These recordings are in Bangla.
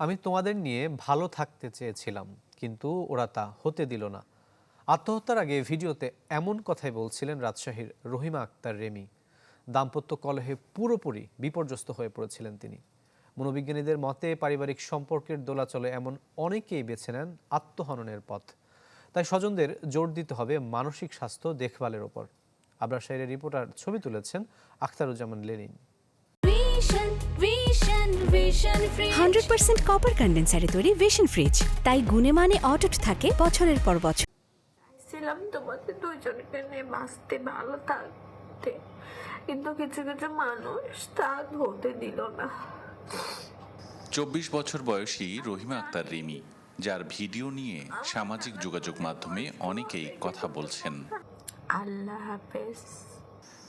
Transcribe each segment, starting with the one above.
আমি তোমাদের নিয়ে ভালো থাকতে চেয়েছিলাম, কিন্তু ওরা তা হতে দিল না। আত্মহত্যার আগে ভিডিওতে এমন কথাই বলছিলেন রাজশাহীর রহিমা আক্তার রেমি। দাম্পত্য কলহে পুরোপুরি বিপর্যস্ত হয়ে পড়েছিলেন তিনি। মনোবিজ্ঞানীদের মতে পারিবারিক সম্পর্কের দোলাচলে এমন অনেকেই বেছে নেন আত্মহননের পথ। তাই স্বজনদের জোর দিতে হবে মানসিক স্বাস্থ্য দেখভালের ওপর। আবরাশাহীরের রিপোর্টার ছবি তুলেছেন Akhtaruzzaman Lenin. Hundred percent copper কন্ডেন্সারে তৈরি ভিশন ফ্রিজ তাই গুণে মানে অটুট থাকে বছরের পর বছর। ছিলাম তোমাদের দুজনকে নিয়ে বাঁচতে ভালো থাকতে। কিন্তু কিছু কিছু মানুষ তা হতে দিল না। চব্বিশ বছর বয়সী রহিমা আক্তার রিমি যার ভিডিও নিয়ে সামাজিক যোগাযোগ মাধ্যমে অনেকেই কথা বলছেন। আল্লাহ হাফেজ।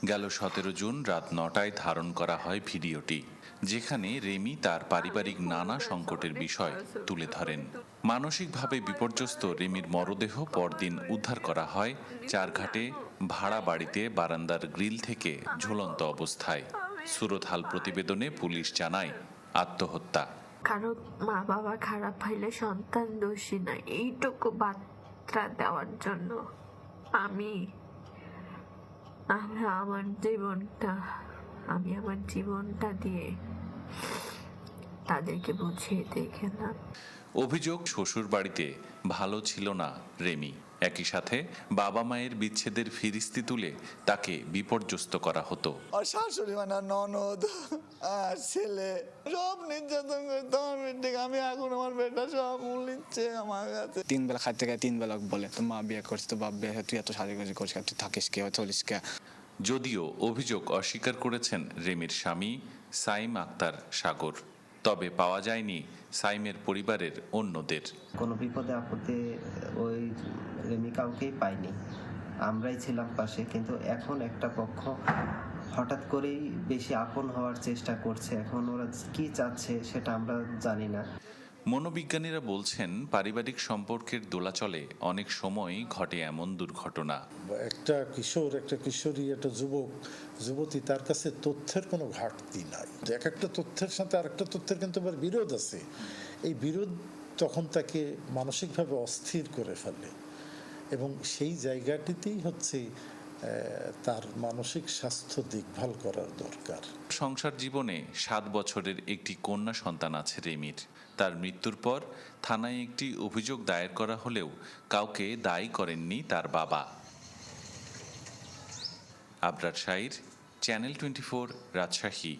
গেল সতেরো জুন রাত নটায় ধারণ করা হয় ভিডিওটি, যেখানে রেমি তার পারিবারিক নানা সংকটের বিষয় তুলে ধরেন। মানসিকভাবে বিপর্যস্ত রেমির মরদেহ পরদিন উদ্ধার করা হয় চারঘাটে ভাড়া বাড়িতে বারান্দার গ্রিল থেকে ঝুলন্ত অবস্থায়। সুরতহাল প্রতিবেদনে পুলিশ জানায়, আত্মহত্যা। কারণ মা বাবা খারাপ হইলে সন্তান দোষী না এইটুকু বার্তা দেওয়ার জন্য আমি আমি আমার জীবনটা, আমি আমার জীবনটা দিয়ে তাদেরকে বুঝিয়ে দেখে না। অভিযোগ শ্বশুর বাড়িতে ভালো ছিল না রেমি। একই সাথে বাবা মায়ের বিচ্ছেদের ফিরিস্তি তুলে তাকে বিপর্যস্ত করা হতো। আর শাশুড়ি মানে ননদ আর ছেলে সব নির্যাতন করতো। আমার বেটিকে আমি এখন আমার বেটা সব মূল নিচ্ছে আমার কাছে। তিন বেলা খাইতে খাই তিন বেলা বলে তো মা বিয়ে করছে তো বাপ বিয়ে তুই এত সাজাগুজি করছিস তুই থাকিস কে? চলিস কে? যদিও অভিযোগ অস্বীকার করেছেন রেমির স্বামী সাইম আক্তার সাগর। তবে পাওয়া যায়নি সাইমের পরিবারের অন্যদের। কোনো বিপদে আপদে ওই রেমি কাউকেই পাইনি। আমরাই ছিলাম পাশে, কিন্তু এখন একটা পক্ষ হঠাৎ করেই বেশি আপন হওয়ার চেষ্টা করছে। এখন ওরা কি চাচ্ছে সেটা আমরা জানি না। মনোবিজ্ঞানীরা বলছেন, পারিবারিক সম্পর্কের দোলাচলে অনেক সময় ঘটে এমন দুর্ঘটনা। একটা কিশোর, একটা কিশোরী, একটা যুবক, যুবতী তার কাছে তথ্যের কোনো ঘাটতি নাই। এক একটা তথ্যের সাথে আরেকটা তথ্যের কিন্তু আবার বিরোধ আছে। এই বিরোধ তখন তাকে মানসিকভাবে অস্থির করে ফেলে। এবং সেই জায়গাটিতেই হচ্ছে তার মানসিক স্বাস্থ্য দেখভাল করার দরকার। সংসার জীবনে সাত বছরের একটি কন্যা সন্তান আছে রেমির। তার মৃত্যুর পর থানায় একটি অভিযোগ দায়ের করা হলেও কাউকে দায়ী করেননি তার বাবা। Abrar Sair channel twenty four, Rajshahi.